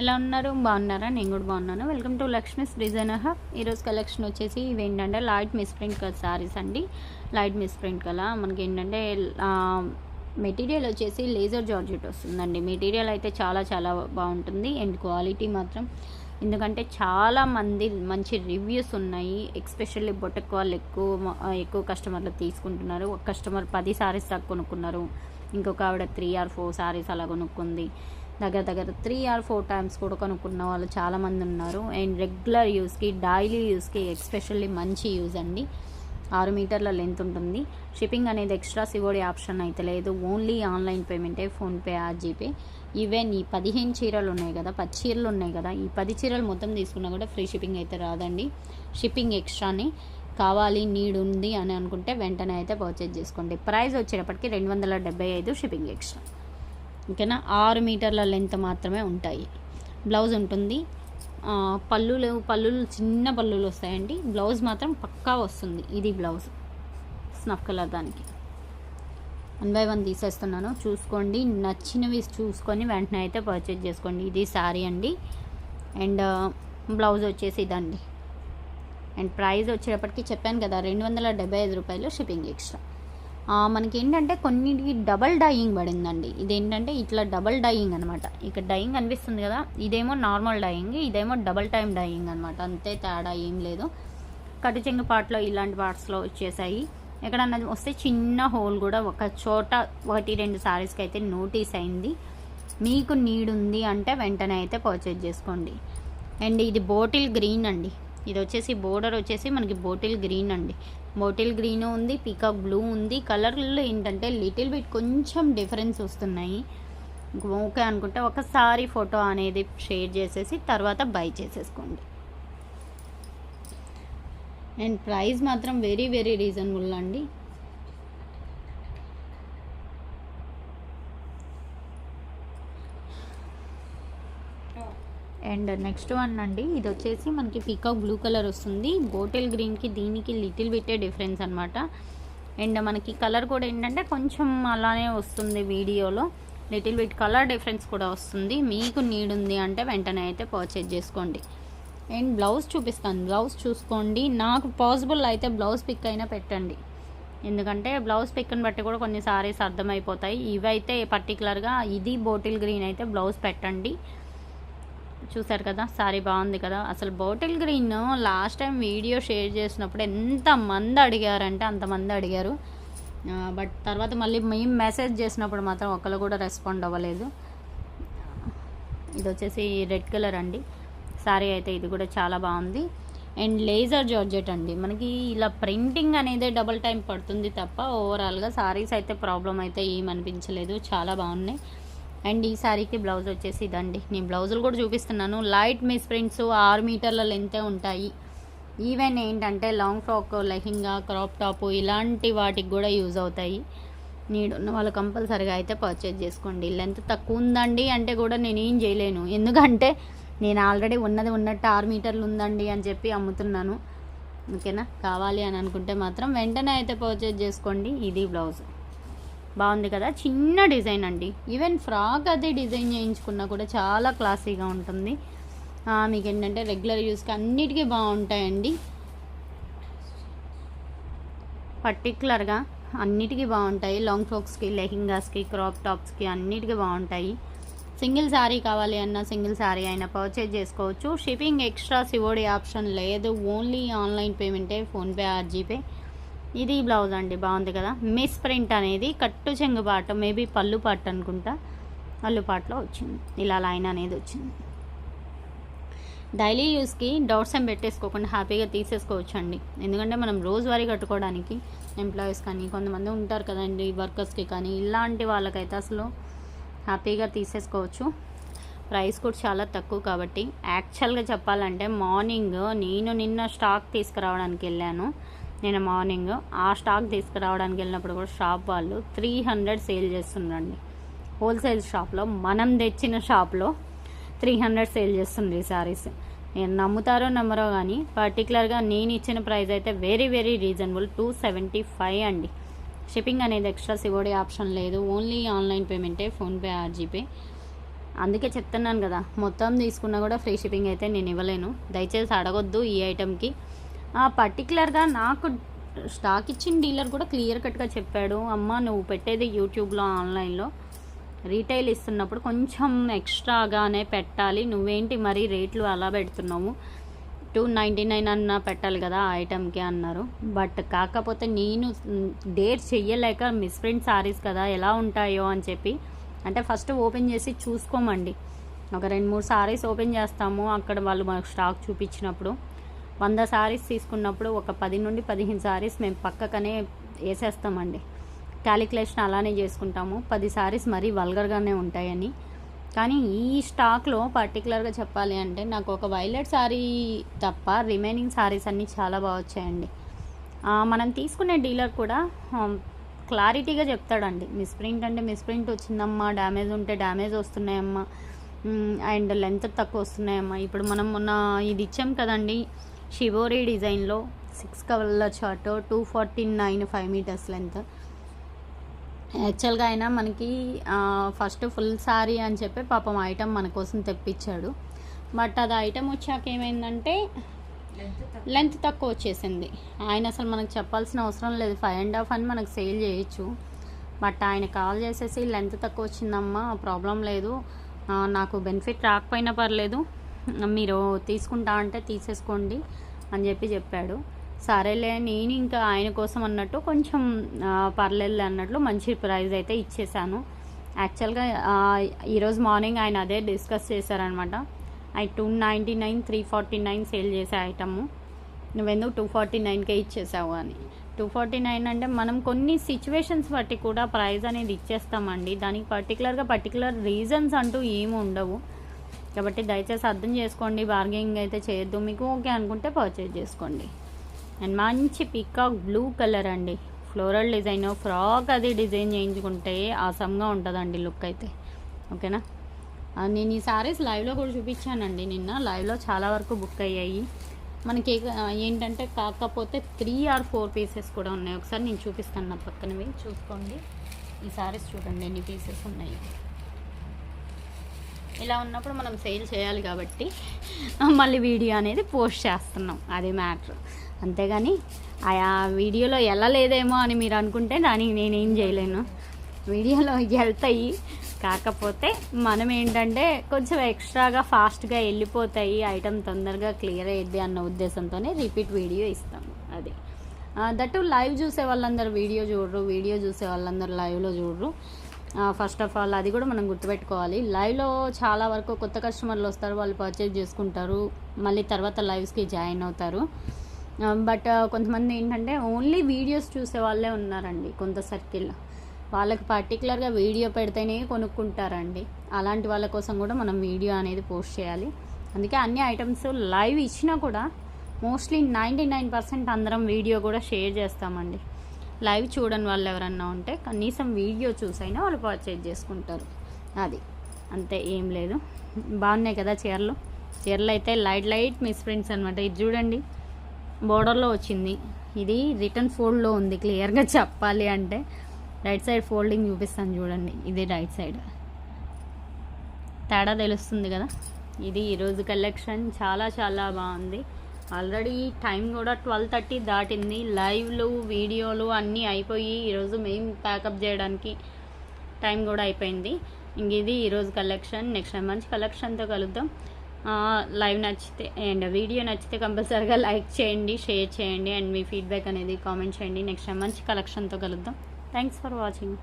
ఎలా ఉన్నారు? బాగున్నారా? నేను కూడా బాగున్నాను. Welcome to Lakshmi's designer hub ఈరోజు కలెక్షన్ వచ్చేసి ఇవి ఏంటంటే లైట్ మిస్ ప్రింట్ సారీస్ అండి. లైట్ మిస్ ప్రింట్ కదా మనకి ఏంటంటే మెటీరియల్ వచ్చేసి లేజర్ జార్జెట్ వస్తుందండి. మెటీరియల్ అయితే చాలా చాలా బాగుంటుంది. అండ్ క్వాలిటీ మాత్రం. ఎందుకంటే చాలా మంది మంచి రివ్యూస్ ఉన్నాయి. ఎక్స్పెషల్లీ బొటక్ వాళ్ళు ఎక్కువ ఎక్కువ కస్టమర్లు తీసుకుంటున్నారు. ఒక కస్టమర్ పది సారీస్ దాకా కొనుక్కున్నారు. ఇంకొక ఆవిడ త్రీ ఆర్ ఫోర్ సారీస్ అలా కొనుక్కుంది. దగ్గర దగ్గర త్రీ ఆర్ ఫోర్ టైమ్స్ కూడా కొనుక్కున్న వాళ్ళు చాలామంది ఉన్నారు. అండ్ రెగ్యులర్ యూస్కి డైలీ యూస్కి ఎక్స్పెషల్లీ మంచి యూజ్ అండి. ఆరు మీటర్ల లెంత్ ఉంటుంది. షిప్పింగ్ అనేది ఎక్స్ట్రా సివోడి ఆప్షన్ అయితే లేదు. ఓన్లీ ఆన్లైన్ పేమెంటే ఫోన్పే ఆ జీపే ఈవెన్ ఈ పదిహేను చీరలు ఉన్నాయి కదా పది చీరలు ఉన్నాయి కదా ఈ పది చీరలు మొత్తం తీసుకున్నా కూడా ఫ్రీ షిప్పింగ్ అయితే రాదండి. షిప్పింగ్ ఎక్స్ట్రాని కావాలి నీడ్ ఉంది అని అనుకుంటే వెంటనే అయితే పర్చేజ్ చేసుకోండి. ప్రైస్ వచ్చేటప్పటికి రెండు వందల డెబ్బై ఐదు షిప్పింగ్ ఎక్స్ట్రా ఓకేనా? ఆరు మీటర్ల లెంత్ మాత్రమే ఉంటాయి. బ్లౌజ్ ఉంటుంది. పళ్ళులు పళ్ళులు చిన్న పళ్ళులు వస్తాయండి. బ్లౌజ్ మాత్రం పక్కా వస్తుంది. ఇది బ్లౌజ్. స్నఫ్ కలర్ దానికి. వన్ బై వన్ తీసేస్తున్నాను. చూసుకోండి. నచ్చినవి చూసుకొని వెంటనే అయితే పర్చేజ్ చేసుకోండి. ఇది శారీ అండి. అండ్ బ్లౌజ్ వచ్చేసి ఇదండి. అండ్ ప్రైస్ వచ్చేటప్పటికి చెప్పాను కదా రెండు వందల డెబ్బై ఐదు రూపాయలు షిప్పింగ్ ఎక్స్ట్రా. మనకి ఏంటంటే కొన్నిటికి డబల్ డైయింగ్ పడిందండి. ఇదేంటంటే ఇట్లా డబల్ డైయింగ్ అనమాట ఇక్కడ డైయింగ్ అనిపిస్తుంది కదా ఇదేమో నార్మల్ డైయింగ్ ఇదేమో డబల్ టైం డైయింగ్ అనమాట అంతే తేడా ఏం లేదు. కటు చెంగు పార్ట్లో ఇలాంటి పార్ట్స్లో వచ్చేసాయి. ఎక్కడన్నా వస్తే చిన్న హోల్ కూడా ఒక చోట ఒకటి రెండు సారీస్కి అయితే నోటీస్ అయింది. మీకు నీడ్ ఉంది అంటే వెంటనే అయితే పర్చేజ్ చేసుకోండి. అండ్ ఇది బోటిల్ గ్రీన్ అండి. ఇది వచ్చేసి బోర్డర్ వచ్చేసి మనకి బోటిల్ గ్రీన్ అండి. బోటిల్ గ్రీన్ ఉంది పీకాక్ బ్లూ ఉంది. కలర్లో ఏంటంటే లిటిల్ బిట్ కొంచెం డిఫరెన్స్ వస్తున్నాయి. ఓకే అనుకుంటే ఒకసారి ఫోటో అనేది షేర్ చేసేసి తర్వాత బై చేసేసుకోండి. అండ్ ప్రైస్ మాత్రం వెరీ వెరీ రీజనబుల్ అండి. అండ్ నెక్స్ట్ వన్ అండి ఇది వచ్చేసి మనకి పీకాక్ బ్లూ కలర్ వస్తుంది. బోటిల్ గ్రీన్కి దీనికి లిటిల్ బిట్టే డిఫరెన్స్ అనమాట అండ్ మనకి కలర్ కూడా ఏంటంటే కొంచెం అలానే వస్తుంది వీడియోలో. లిటిల్ బిట్ కలర్ డిఫరెన్స్ కూడా వస్తుంది. మీకు నీడ్ ఉంది అంటే వెంటనే అయితే పర్చేజ్ చేసుకోండి. అండ్ బ్లౌజ్ చూపిస్తాను. బ్లౌజ్ చూసుకోండి. నాకు పాసిబుల్ అయితే బ్లౌజ్ పిక్ అయినా పెట్టండి. ఎందుకంటే బ్లౌజ్ పిక్ని బట్టి కూడా కొన్ని సారీస్ అర్థమైపోతాయి. ఇవైతే పర్టికులర్గా ఇది బోటిల్ గ్రీన్ అయితే బ్లౌజ్ పెట్టండి. చూసారు కదా సారీ బాగుంది కదా. అసలు bottle green last time video share చేసినప్పుడు ఎంతమంది అడిగారంటే అంతమంది అడిగారు. బట్ తర్వాత మళ్ళీ మేము మెసేజ్ చేసినప్పుడు మాత్రం ఒకరు కూడా రెస్పాండ్ అవ్వలేదు. ఇది వచ్చేసి రెడ్ కలర్ అండి. సారీ అయితే ఇది కూడా చాలా బాగుంది. అండ్ లేజర్ జార్జెట్ అండి. మనకి ఇలా ప్రింటింగ్ అనేది డబుల్ టైం పడుతుంది తప్ప ఓవరాల్గా సారీస్ అయితే ప్రాబ్లం అయితే ఏమనిపించలేదు చాలా బాగున్నాయి. అండ్ ఈ శారీకి బ్లౌజ్ వచ్చేసి ఇదండి. నేను బ్లౌజులు కూడా చూపిస్తున్నాను. లైట్ మిస్ ప్రింట్స్ ఆరు మీటర్ల లెంతే ఉంటాయి. ఈవెన్ ఏంటంటే long frock lehenga crop top ఇలాంటి వాటికి కూడా యూజ్ అవుతాయి. నీడ్ ఉన్న వాళ్ళు కంపల్సరీగా అయితే పర్చేజ్ చేసుకోండి. లెంత్ తక్కువ ఉందండి అంటే కూడా నేను ఏం చేయలేను. ఎందుకంటే నేను ఆల్రెడీ ఉన్నది ఉన్నట్టు ఆరు మీటర్లు ఉందండి అని చెప్పి అమ్ముతున్నాను. ఓకేనా? కావాలి అని అనుకుంటే మాత్రం వెంటనే అయితే పర్చేజ్ చేసుకోండి. ఇది బ్లౌజ్. బాగుంది కదా. చిన్న డిజైన్ అండి. ఈవెన్ ఫ్రాక్ అదే డిజైన్ చేయించుకున్నా కూడా చాలా క్లాసీగా ఉంటుంది. మీకు ఏంటంటే రెగ్యులర్ యూస్కి అన్నిటికీ బాగుంటాయండి. పర్టికులర్గా అన్నిటికీ బాగుంటాయి. లాంగ్ ఫ్రాక్స్కి లెహింగాస్కి క్రాప్ టాప్స్కి అన్నిటికీ బాగుంటాయి. సింగిల్ శారీ కావాలి అన్న సింగిల్ శారీ అయినా పర్చేజ్ చేసుకోవచ్చు. షిప్పింగ్ ఎక్స్ట్రా సివోడి ఆప్షన్ లేదు. ఓన్లీ ఆన్లైన్ పేమెంటే ఫోన్పే ఆర్ జీపే ఇది బ్లౌజ్ అండి బాగుంది కదా. మిస్ ప్రింట్ అనేది కట్టు చెంగు పాట మేబీ పళ్ళు పాట అనుకుంటా పళ్ళు పాటలో వచ్చింది. ఇలా లైన్ అనేది వచ్చింది. డైలీ యూస్కి డౌట్స్ ఏం పెట్టేసుకోకుండా హ్యాపీగా తీసేసుకోవచ్చు అండి ఎందుకంటే మనం రోజువారీ కట్టుకోవడానికి ఎంప్లాయీస్ కానీ కొంతమంది ఉంటారు కదండి వర్కర్స్కి కానీ ఇలాంటి వాళ్ళకైతే అసలు హ్యాపీగా తీసేసుకోవచ్చు. ప్రైస్ కూడా చాలా తక్కువ కాబట్టి యాక్చువల్గా చెప్పాలంటే మార్నింగ్ నేను నిన్న స్టాక్ తీసుకురావడానికి వెళ్ళాను. నేను మార్నింగ్ ఆ స్టాక్ తీసుకురావడానికి వెళ్ళినప్పుడు కూడా షాప్ వాళ్ళు త్రీ హండ్రెడ్ సేల్ చేస్తుండండి హోల్సేల్ షాప్లో మనం తెచ్చిన షాప్లో త్రీ హండ్రెడ్ సేల్ చేస్తుంది ఈ సారీస్. నేను నమ్ముతారో నమ్మరో కానీ పర్టికులర్గా నేను ఇచ్చిన ప్రైస్ అయితే very very reasonable two seventy five అండి. షిప్పింగ్ అనేది ఎక్స్ట్రా సివోడి ఆప్షన్ లేదు. ఓన్లీ ఆన్లైన్ పేమెంటే ఫోన్పే ఆర్ జీపే అందుకే చెప్తున్నాను కదా మొత్తం తీసుకున్నా కూడా ఫ్రీ షిప్పింగ్ అయితే నేను ఇవ్వలేను. దయచేసి అడగొద్దు ఈ ఐటెంకి పర్టికులర్గా నాకు స్టాక్ ఇచ్చిన డీలర్ కూడా క్లియర్ కట్గా చెప్పాడు అమ్మ నువ్వు పెట్టేది యూట్యూబ్లో ఆన్లైన్లో. రీటైల్ ఇస్తున్నప్పుడు కొంచెం ఎక్స్ట్రాగానే పెట్టాలి. నువ్వేంటి మరీ రేట్లు అలా పెడుతున్నావు? టూ నైంటీ నైన్ అన్న పెట్టాలి కదా ఆ ఐటెంకి అన్నారు. బట్ కాకపోతే నేను డేర్ చెయ్యలేక మిస్ ప్రింట్ సారీస్ కదా ఎలా ఉంటాయో అని చెప్పి అంటే ఫస్ట్ ఓపెన్ చేసి చూసుకోమండి. ఒక రెండు మూడు సారీస్ ఓపెన్ చేస్తాము. అక్కడ వాళ్ళు మనకు స్టాక్ చూపించినప్పుడు వంద సారీస్ తీసుకున్నప్పుడు ఒక పది నుండి పదిహేను సారీస్ మేము పక్కకనే వేసేస్తామండి. క్యాలిక్యులేషన్ అలానే చేసుకుంటాము. పది సారీస్ మరీ వల్గర్గానే ఉంటాయని. కానీ ఈ స్టాక్లో పర్టికులర్గా చెప్పాలి అంటే నాకు ఒక వైలెట్ సారీ తప్ప రిమైనింగ్ శారీస్ అన్నీ చాలా బాగా వచ్చాయండి. మనం తీసుకునే డీలర్ కూడా క్లారిటీగా చెప్తాడండి. మిస్ప్రింట్ అంటే మిస్ప్రింట్ వచ్చిందమ్మా డ్యామేజ్ ఉంటే డ్యామేజ్ వస్తున్నాయమ్మా. అండ్ లెంత్ తక్కువ వస్తున్నాయమ్మా. ఇప్పుడు మనం మొన్న ఇది ఇచ్చాం కదండి షివోరీ డిజైన్లో six కవర్ల chart two forty nine five meters length యాక్చువల్గా అయినా మనకి ఫస్ట్ ఫుల్ సారీ అని చెప్పి పాపం ఐటమ్ మన కోసం తెప్పించాడు. బట్ అది ఐటమ్ వచ్చాక ఏమైందంటే లెంత్ తక్కువ. వచ్చేసింది. ఆయన అసలు మనకు చెప్పాల్సిన అవసరం లేదు. ఫైవ్ అండ్ హాఫ్ అని మనకు సేల్ చేయొచ్చు. బట్ ఆయన కాల్ చేసేసి లెంత్ తక్కువ వచ్చిందమ్మా ప్రాబ్లం లేదు. నాకు బెనిఫిట్ రాకపోయినా పర్లేదు. మీరు తీసుకుంటా అంటే తీసేసుకోండి అని చెప్పి చెప్పాడు. సరేలే నేను ఇంకా ఆయన కోసం అన్నట్టు కొంచెం పర్లేదు పర్లేదులే అన్నట్లు మంచి ప్రైస్ అయితే ఇచ్చేసాను. యాక్చువల్గా ఈరోజు మార్నింగ్ ఆయన అదే డిస్కస్ చేశారనమాట I two ninety nine three forty nine sale చేసే ఐటము. నువ్వెందుకు టూ ఫార్టీ నైన్కే ఇచ్చేసావు అని. టూ ఫార్టీ నైన్ అంటే మనం కొన్ని సిచ్యువేషన్స్ బట్టి కూడా ప్రైస్ అనేది ఇచ్చేస్తామండి. దానికి పర్టికులర్గా పర్టికులర్ రీజన్స్ అంటూ ఏమి ఉండవు కాబట్టి దయచేసి అర్థం చేసుకోండి బార్గెనింగ్ అయితే చేయొద్దు. మీకు ఓకే అనుకుంటే పర్చేజ్ చేసుకోండి. అండ్ మంచి పికాక్ బ్లూ కలర్ అండి. ఫ్లోరల్ డిజైన్ ఫ్రాక్ అది డిజైన్ చేయించుకుంటే ఆసమ్గా ఉంటుందండి లుక్ అయితే. ఓకేనా నేను ఈ సారీస్ లైవ్లో కూడా చూపించానండి నిన్న. లైవ్లో చాలా వరకు బుక్ అయ్యాయి. మనకి ఏంటంటే కాకపోతే త్రీ ఆర్ ఫోర్ పీసెస్ కూడా ఉన్నాయి. ఒకసారి నేను చూపిస్తాను నా పక్కనవి చూసుకోండి. ఈ సారీస్ చూడండి ఎన్ని పీసెస్ ఉన్నాయి. ఇలా ఉన్నప్పుడు మనం సేల్ చేయాలి కాబట్టి మళ్ళీ వీడియో అనేది పోస్ట్ చేస్తున్నాం. అది మ్యాటర్. అంతేగాని ఆ వీడియోలో వెళ్ళలేదేమో అని మీరు అనుకుంటే దానికి నేనేం చేయలేను. వీడియోలో వెళ్తాయి కాకపోతే మనం ఏంటంటే కొంచెం ఎక్స్ట్రాగా ఫాస్ట్గా వెళ్ళిపోతాయి ఐటమ్ తొందరగా క్లియర్ అయ్యిద్ది అన్న ఉద్దేశంతోనే రిపీట్ వీడియో ఇస్తాము అది. దట్టు లైవ్ చూసే వాళ్ళందరూ వీడియో చూడరు. వీడియో చూసే వాళ్ళందరూ లైవ్లో చూడరు. ఫస్ట్ ఆఫ్ ఆల్ అది కూడా మనం గుర్తుపెట్టుకోవాలి. లైవ్లో చాలా వరకు కొత్త కస్టమర్లు వస్తారు వాళ్ళు పర్చేజ్ చేసుకుంటారు. మళ్ళీ తర్వాత లైవ్స్కి జాయిన్ అవుతారు. బట్ కొంతమంది ఏంటంటే ఓన్లీ వీడియోస్ చూసే వాళ్ళే ఉన్నారండి కొంత సర్కిల్ వాళ్ళకి పర్టికులర్గా వీడియో పెడితేనే కొనుక్కుంటారండి. అలాంటి వాళ్ళ కోసం కూడా మనం వీడియో అనేది పోస్ట్ చేయాలి. అందుకే అన్ని ఐటమ్స్ లైవ్ ఇచ్చినా కూడా మోస్ట్లీ నైంటీ నైన్ పర్సెంట్ అందరం వీడియో కూడా షేర్ చేస్తామండి. లైవ్ చూడని వాళ్ళు ఎవరన్నా ఉంటే కనీసం వీడియో చూసైనా వాళ్ళు పర్చేజ్ చేసుకుంటారు. అది. అంతే ఏం లేదు. బాగున్నాయి కదా చీరలు? చీరలు అయితే లైట్ లైట్ మిస్ ప్రింట్స్ అనమాట ఇది చూడండి. బోర్డర్లో వచ్చింది. ఇది రిటర్న్ ఫోల్డ్లో ఉంది. క్లియర్గా చెప్పాలి అంటే రైట్ సైడ్ ఫోల్డింగ్ చూపిస్తాను చూడండి. ఇది రైట్ సైడ్ తేడా తెలుస్తుంది కదా? ఇది ఈరోజు కలెక్షన్ చాలా చాలా బాగుంది. ఆల్రెడీ టైం కూడా ట్వెల్వ్ థర్టీ దాటింది. లైవ్లు వీడియోలు అన్నీ అయిపోయి ఈరోజు మేము ప్యాకప్ చేయడానికి టైం కూడా అయిపోయింది. ఇంక ఇది ఈరోజు కలెక్షన్. నెక్స్ట్ టైం మంచి కలెక్షన్తో కలుద్దాం. లైవ్ నచ్చితే అండ్ వీడియో నచ్చితే కంపల్సరీగా లైక్ చేయండి షేర్ చేయండి అండ్ మీ ఫీడ్బ్యాక్ అనేది కామెంట్ చేయండి. నెక్స్ట్ టైం మంచి కలెక్షన్తో కలుద్దాం. Thanks for watching.